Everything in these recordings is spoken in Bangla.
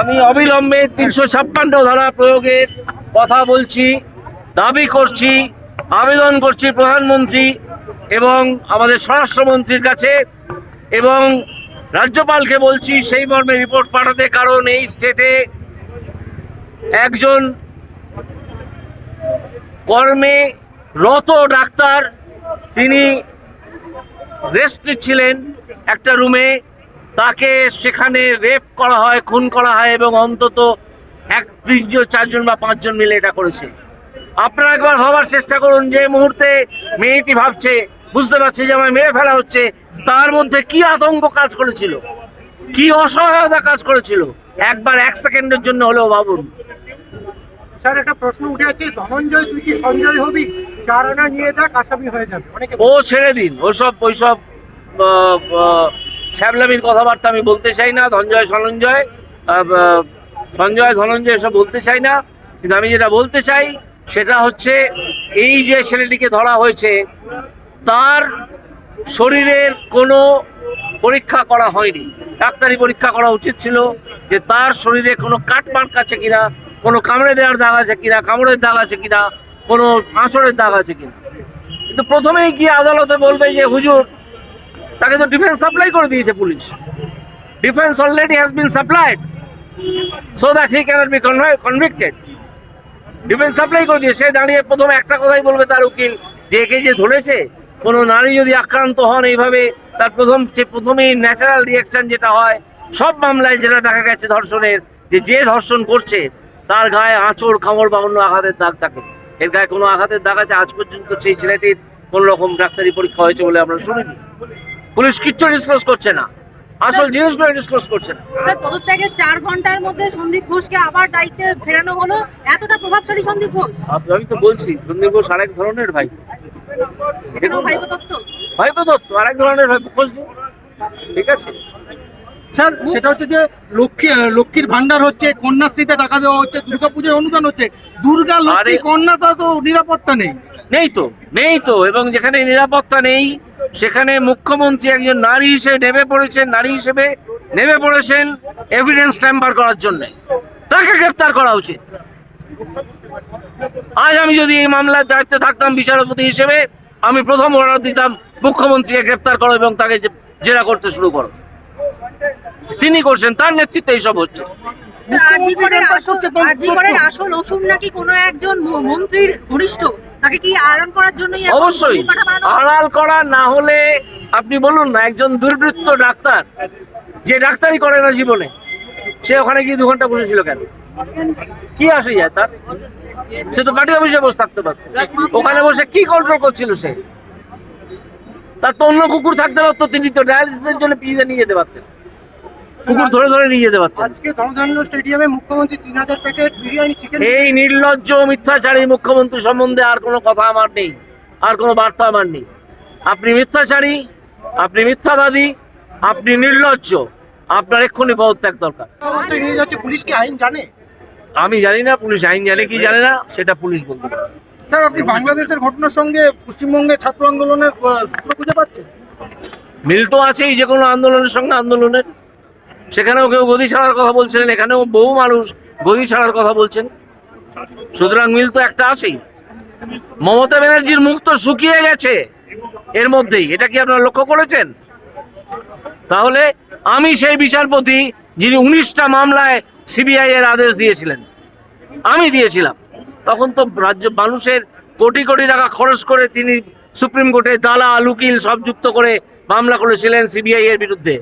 আমি অবিলম্বে তিনশো ছাপ্পান্ন ধারা প্রয়োগের কথা বলছি, দাবি করছি, আবেদন করছি প্রধানমন্ত্রী এবং আমাদের স্বরাষ্ট্রমন্ত্রীর কাছে এবং রাজ্যপালকে বলছি সেই মর্মে রিপোর্ট পাঠাতে, কারণ এই স্টেটে একজন কর্মে রত ডাক্তার, তিনি রেস্ট ছিলেন একটা রুমে। তাকে সেখানে রেপ করা হয় খুন করা হয় এবং অন্তত এক তিনজন চারজন বা পাঁচজন মিলে এটা করেছে। আপনারা একবার ভাবার চেষ্টা করুন যে মুহূর্তে মেয়েটি ভাবছে বুঝতে পারছে যে আমায় মেরে ফেলা হচ্ছে তার মধ্যে কি আতঙ্ক কাজ করেছিল? কি অসহায়তা কাজ করেছিল? একবার এক সেকেন্ডের জন্য হলেও ভাবুন। স্যার একটা প্রশ্ন উঠে আছে ধনঞ্জয় তুই কি সঞ্জয় হবি? চার আনা নিয়ে দেখ আসামি হয়ে যাবে। ও ছেড়ে দিন ওসব ওইসব ছ্যাবলামির কথাবার্তা আমি বলতে চাই না ধনঞ্জয় সনঞ্জয় সঞ্জয় ধনঞ্জয় এসব বলতে চাই না, কিন্তু আমি যেটা বলতে চাই সেটা হচ্ছে এই যে ছেলেটিকে ধরা হয়েছে, তার শরীরের কোনো পরীক্ষা করা হয়নি। ডাক্তারি পরীক্ষা করা উচিত ছিল যে তার শরীরে কোনো কাট মার্ক আছে কিনা, কোনো কামড়ে দেওয়ার দাগ আছে কিনা, কামড়ের দাগ আছে কিনা, কোনো আঁচড়ের দাগ আছে কিনা। কিন্তু প্রথমেই গিয়ে আদালতে বলবে যে, হুজুর তাকে তো ডিফেন্স সাপ্লাই করে দিয়েছে police. Defence already has been supplied so that he cannot be convicted defence supply করে দিয়ে, সে দাঁড়িয়ে প্রথমে একটা কথাই বলবে তার উকিল, যে একে যে ধরেছে, কোনো নারী যদি আক্রান্ত হন এইভাবে, তার প্রথম যে প্রথমেই ন্যাচারাল রিয়াকশন যেটা হয়, সব মামলায় যেটা দেখা গেছে ধর্ষণের, যে যে ধর্ষণ করছে, তার গায়ে আঁচড় খামড় বা অন্য আঘাতের দাগ থাকে। এর গায়ে কোনো আঘাতের দাগ আছে? আজ পর্যন্ত সেই ছেলেটির কোনো রকম ডাক্তারি পরীক্ষা হয়েছে বলে আমরা শুনিনি। পুলিশ কিচ্ছু ডিসক্লোজ করছে না। আসল জিনিসগুলো ডিসক্লোজ করছে না। স্যার পদত্যাগের চার ঘণ্টার মধ্যে সন্দীপ ঘোষকে আবার দায়িত্বে ফেরানো হলো। এতটা প্রভাবশালী সন্দীপ ঘোষ? আমি তো বলছি সন্দীপ ঘোষ আরেক ধরনের ভাই। ভাইপো দত্ত? আরেক ধরনের ভাইপো খোঁজ ঠিক আছে? স্যার সেটা হচ্ছে যে লক্ষ্মী লক্ষ্মীর ভান্ডার হচ্ছে কন্যাশ্রীতে টাকা দেওয়া হচ্ছে দুর্গাপুজোয় অনুদান হচ্ছে। দুর্গা লক্ষ্মী কন্যা তা তো নিরাপত্তা নেই। নেই তো নেই তো এবং যেখানে নিরাপত্তা নেই সেখানে মুখ্যমন্ত্রী একজন নারী হিসেবে নেমে পড়েছেন নারী হিসেবে নেমে পড়েছেন এভিডেন্স ট্যাম্পার করার জন্য। তাকে গ্রেফতার করা উচিত। আজ আমি যদি এই মামলার দায়িত্বে থাকতাম বিচারপতি হিসেবে আমি প্রথম অর্ডার দিতাম মুখ্যমন্ত্রীকে গ্রেফতার করো এবং তাকে জেরা করতে শুরু করো। তিনি করছেন তার নেতৃত্বে এইসব হচ্ছে। আসল আসল নাকি কোনো একজন মন্ত্রীর ঘনিষ্ঠ? তাকে কি আড়াল করার জন্যই অবশ্যই? আড়াল করা না হলে আপনি বলুন না একজন দুর্বৃত্ত ডাক্তার যে ডাক্তারি করে না জীবনে সে ওখানে গিয়ে দু ঘণ্টা বসেছিল কেন? কি আসে যায় তার? সে তো পার্টি অফিসে বসে থাকতে পারত। ওখানে বসে কি কন্ট্রোল করছিল সে? তার তো অন্য কুকুর থাকতে পারতো তিনি তো ডায়ালিসিসের জন্য পিজে নিয়ে যেতে পারতেন। কুকুর ধরে ধরে নিয়ে যেতে পারতেন। আজকে স্টেডিয়ামে মুখ্যমন্ত্রী তিন হাজার প্যাকেট বিরিয়ানি। চিকেন এই নির্লজ্জ মিথ্যাচারী মুখ্যমন্ত্রী সম্বন্ধে আর কোনো কথা আমার নেই আর কোনো বার্তা আমার নেই। আপনি মিথ্যাচারী আপনি মিথ্যাবাদী আপনি নির্লজ্জ আপনার এক্ষুনি পদত্যাগ দরকার। নিয়ে যাচ্ছে পুলিশ কি আইন জানে? আমি জানি না পুলিশ আইন জানে কি জানে না সেটা পুলিশ বলতে পারে স্যার আপনি বাংলাদেশের ঘটনার সঙ্গে পশ্চিমবঙ্গের ছাত্র আন্দোলনের সূত্র খুঁজে পাচ্ছেন? মিল তো আছেই যে কোনো আন্দোলনের সঙ্গে আন্দোলনের। সেখানেও কেউ গদি ছাড়ার কথা বলছেন এখানেও বহু মানুষ গদি ছাড়ার কথা বলছেন। সুতরাং মিল তো একটা আছেই। মমতা ব্যানার্জির মুখ তো শুকিয়ে গেছে এর মধ্যেই। এটা কি আপনারা লক্ষ্য করেছেন? তাহলে আমি সেই বিচারপতি যিনি উনিশটা মামলায় সিবিআই এর আদেশ দিয়েছিলেন, আমি দিয়েছিলাম। তখন তো রাজ্য মানুষের কোটি কোটি টাকা খরচ করে তিনি সুপ্রিম কোর্টে দালা লুকিল সব যুক্ত করে মামলা করেছিলেন সিবিআই এর বিরুদ্ধে।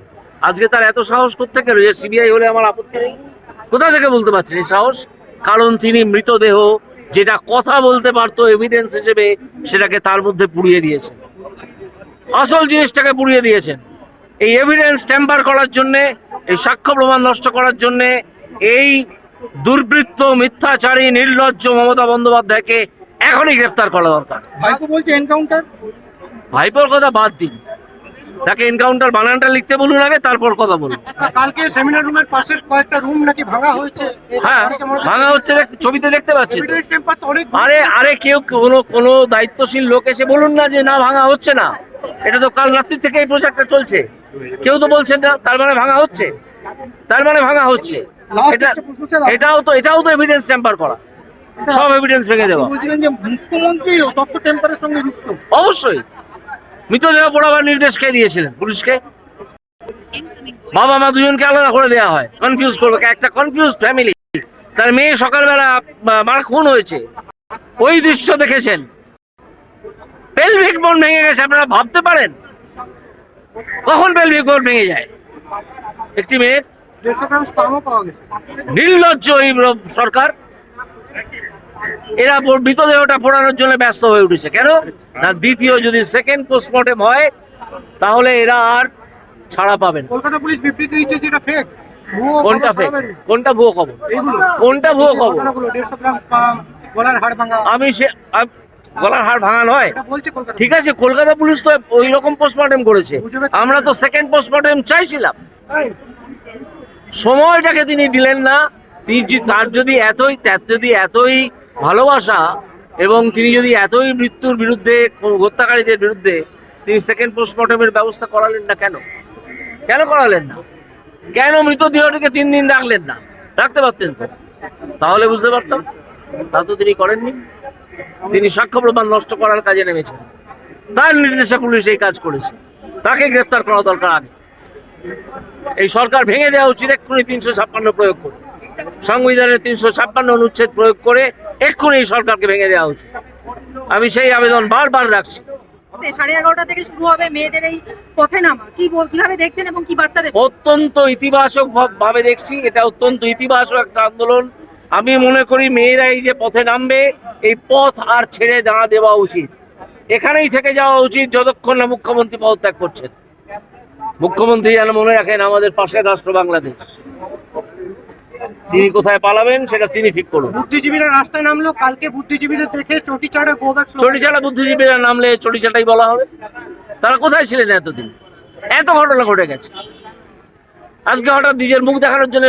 আজকে তার এত সাহস কোথেকে রয়েছে সিবিআই হলে আমার আপত্তি নেই। কোথা থেকে বলতে পারছেন এই সাহস? কারণ তিনি মৃতদেহ যেটা কথা বলতে পারতো এভিডেন্স হিসেবে সেটাকে তার মধ্যে পুড়িয়ে দিয়েছেন। আসল জিনিসটাকে পুড়িয়ে দিয়েছেন। এই এভিডেন্স ট্যাম্পার করার জন্যে এই সাক্ষ্য প্রমাণ নষ্ট করার জন্যে এই দুর্বৃত্ত মিথ্যাচারী নির্লজ্জ মমতা বন্দ্যোপাধ্যায়কে এখনই গ্রেফতার করা দরকার। ভাইপো বলছে এনকাউন্টার ভাইপোর কথা বাদ দিন। তাকে এনকাউন্টার বানানটা লিখতে বলুন আগে তারপর কথা বলুন। কালকে সেমিনার রুমের পাশের কয়েকটা রুম নাকি ভাঙা হয়েছে? হ্যাঁ ভাঙা হচ্ছে ছবিতে দেখতে পাচ্ছি টেম্পার আরে আরে কেউ কোনো কোনো দায়িত্বশীল লোক এসে বলুন না যে না ভাঙা হচ্ছে না। এটা তো কাল রাত্রি থেকে এই প্রজেক্টটা চলছে। কেউ তো বলছেন না তার মানে ভাঙা হচ্ছে। তার মানে ভাঙা হচ্ছে। এটা এটাও তো এটাও তো এভিডেন্স চেম্বার করা। সব এভিডেন্স ভেঙে দেওয়া। যে মুখ্যমন্ত্রী ও তথ্য টেম্পারের সঙ্গে অবশ্যই। মৃতদেহ পোড়াবার নির্দেশ কে দিয়েছিলেন? পুলিশকে? বাবা মা দুজনকে আলাদা করে দেওয়া হয়। কনফিউজ করবে। একটা কনফিউজ ফ্যামিলি তার মেয়ে সকালবেলা মার খুন হয়েছে। ওই দৃশ্য দেখেছেন? পেলভিক বোন ভেঙে গেছে। আপনারা ভাবতে পারেন? কখন পেলভিক বোন ভেঙে যায়? একটি মেয়ের নির্লজ্জ এই সরকার। এরা মৃতদেহটা পোড়ানোর জন্য ব্যস্ত হয়ে উঠেছে। কেন? না দ্বিতীয় যদি সেকেন্ড পোস্টমর্টেম হয় তাহলে এরা আর ছাড়া পাবেন কলকাতা পুলিশ বিবৃতি দিচ্ছে যেটা ফেক কোনটা ফেক কোনটা ভুয়ো খবর? কোনটা ভুয়ো খবর? ভাঙা। আমি সে গলার হাড় হয় বলছে কলকাতা ঠিক আছে কলকাতা পুলিশ তো ওই রকম পোস্টমর্টেম করেছে। আমরা তো সেকেন্ড পোস্টমর্টেম চাইছিলাম। সময়টাকে তিনি দিলেন না। তার যদি এতই তার যদি এতই ভালোবাসা এবং তিনি যদি এতই মৃত্যুর বিরুদ্ধে, হত্যাকারীদের বিরুদ্ধে তিনি সেকেন্ড পোস্টমর্টমের ব্যবস্থা করালেন না কেন? কেন করালেন না? কেন মৃতদেহটিকে তিন দিন রাখলেন না? রাখতে পারতেন তো। তাহলে বুঝতে পারতাম। তা তো তিনি করেননি। তিনি সাক্ষ্য প্রমাণ নষ্ট করার কাজে নেমেছেন। তার নির্দেশে পুলিশ এই কাজ করেছে। তাকে গ্রেপ্তার করা দরকার আগে। এই সরকার ভেঙে দেওয়া উচিত এক্ষুনি তিনশো ছাপ্পান্ন প্রয়োগ করে। সংবিধানের তিনশো ছাপ্পান্ন অনুচ্ছেদ প্রয়োগ করে এক্ষুনি এই সরকারকে ভেঙে দেওয়া উচিত। আমি সেই আবেদন বারবার রাখছি। সাড়ে এগারোটা থেকে শুরু হবে মেয়েদের এই পথে নামা। কি কীভাবে দেখছেন এবং কি বার্তা দেবেন? অত্যন্ত ইতিবাচক ভাবে দেখছি। এটা অত্যন্ত ইতিবাচক একটা আন্দোলন। আমি মনে করি মেয়েরা এই যে পথে নামবে এই পথ আর ছেড়ে দাঁড়া দেওয়া উচিত। এখানেই থেকে যাওয়া উচিত যতক্ষণ না মুখ্যমন্ত্রী পদত্যাগ করছেন। মুখ্যমন্ত্রী যেন মনে রাখেন আমাদের পাশের রাষ্ট্র বাংলাদেশ। তিনি কোথায় পালাবেন সেটা তিনি ঠিক করুন। বুদ্ধিজীবীরা রাস্তায় নামলো কালকে বুদ্ধিজীবীদের দেখে চটি চাড়ে গো ব্যাক চটিচালা বুদ্ধিজীবীরা নামলে চটিচাটাই বলা হবে। তারা কোথায় ছিলেন এতদিন? এত ঘটনা ঘটে গেছে। আজকে হঠাৎ নিজের মুখ দেখানোর জন্য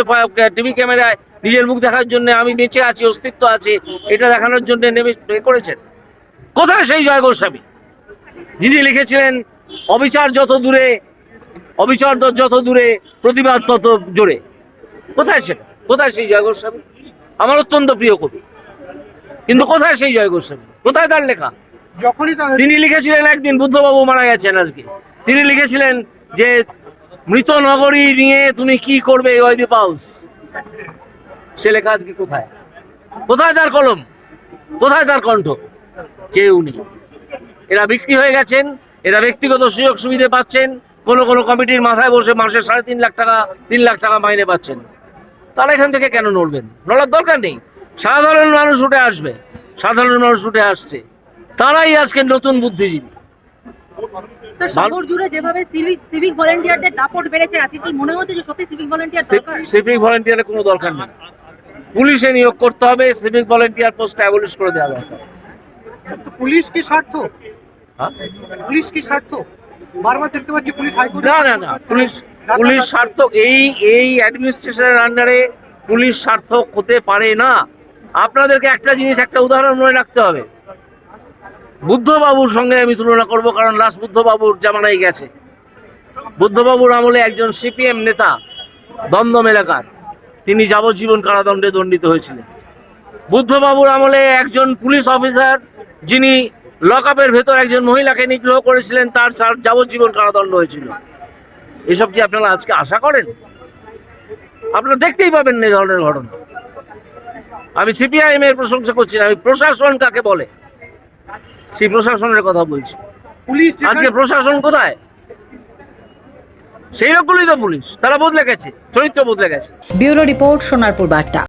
টিভি ক্যামেরায় নিজের মুখ দেখার জন্য আমি বেঁচে আছি অস্তিত্ব আছে এটা দেখানোর জন্য নেমে এ করেছেন। কোথায় সেই জয় গোস্বামী? যিনি লিখেছিলেন অবিচার যত দূরে অবিচার যত দূরে প্রতিবাদ তত জোরে। কোথায় সেটা কোথায় সেই জয় গোস্বামী? আমার অত্যন্ত প্রিয় কবি। কিন্তু কোথায় সেই জয় গোস্বামী? কোথায় তার লেখা? যখনই তিনি লিখেছিলেন একদিন বুদ্ধবাবু মারা গেছেন আজকে। তিনি লিখেছিলেন যে মৃত নগরী নিয়ে তুমি কি করবে ওয়াইদি পাউস? সে লেখা আজকে কোথায়? কোথায় তার কলম? কোথায় তার কণ্ঠ? কেউ নেই। এরা বিক্রি হয়ে গেছেন এরা ব্যক্তিগত সুযোগ সুবিধে পাচ্ছেন কোন কোন কমিটির মাথায় বসে মাসে সাড়ে তিন লাখ টাকা তিন লাখ টাকা মাইনে পাচ্ছেন। তারা এখান থেকে কেন নড়বেন? নড়ার দরকার নেই। সাধারণ মানুষ উঠে আসবে। সাধারণ মানুষ উঠে আসছে। তারাই আজকে নতুন বুদ্ধিজীবী। তো শহর জুড়ে যেভাবে সিভিক সিভিক ভলেন্টিয়ারদের দাপট বেড়েছে আজকে কি মনে হচ্ছে যে সত্যি সিভিক ভলেন্টিয়ার দরকার? সিভিক ভলেন্টিয়ারের কোনো দরকার নেই। পুলিশে নিয়োগ করতে হবে সিভিক ভলেন্টিয়ার পোস্ট অ্যাবলিশ করে দেওয়া দরকার। পুলিশ কি স্বার্থ? হ্যাঁ? পুলিশ কি স্বার্থ? বারবার দেখতে পাচ্ছি পুলিশ হাইকোর্টে না না না। পুলিশ পুলিশ সার্থক, এই এই অ্যাডমিনিস্ট্রেশনের আন্ডারে পুলিশ সার্থক হতে পারে না। আপনাদেরকে একটা জিনিস, একটা উদাহরণ মনে রাখতে হবে। বুদ্ধবাবুর সঙ্গে আমি তুলনা করব, কারণ লাস্ট বুদ্ধবাবুর জামানায় গেছে। বুদ্ধবাবুর আমলে একজন সিপিএম নেতা, দমদম এলাকার। তিনি যাবজ্জীবন কারাদণ্ডে দণ্ডিত হয়েছিলেন। বুদ্ধবাবুর আমলে একজন পুলিশ অফিসার, যিনি লকআপের ভেতর একজন মহিলাকে নিগ্রহ করেছিলেন, তার যাবজ্জীবন কারাদণ্ড হয়েছিল। এসব কি আপনারা আজকে আশা করেন? আপনারা দেখতেই পাবেন না এই ধরনের ঘটনা। আমি সিপিআইএম এর প্রশংসা করছি না আমি প্রশাসন কাকে বলে? সেই প্রশাসনের কথা বলছি। পুলিশ আজকে প্রশাসন কোথায়? সেই লোকগুলোই তো পুলিশ। তারা বদলে গেছে চরিত্র বদলে গেছে। ব্যুরো রিপোর্ট সোনারপুর বার্তা।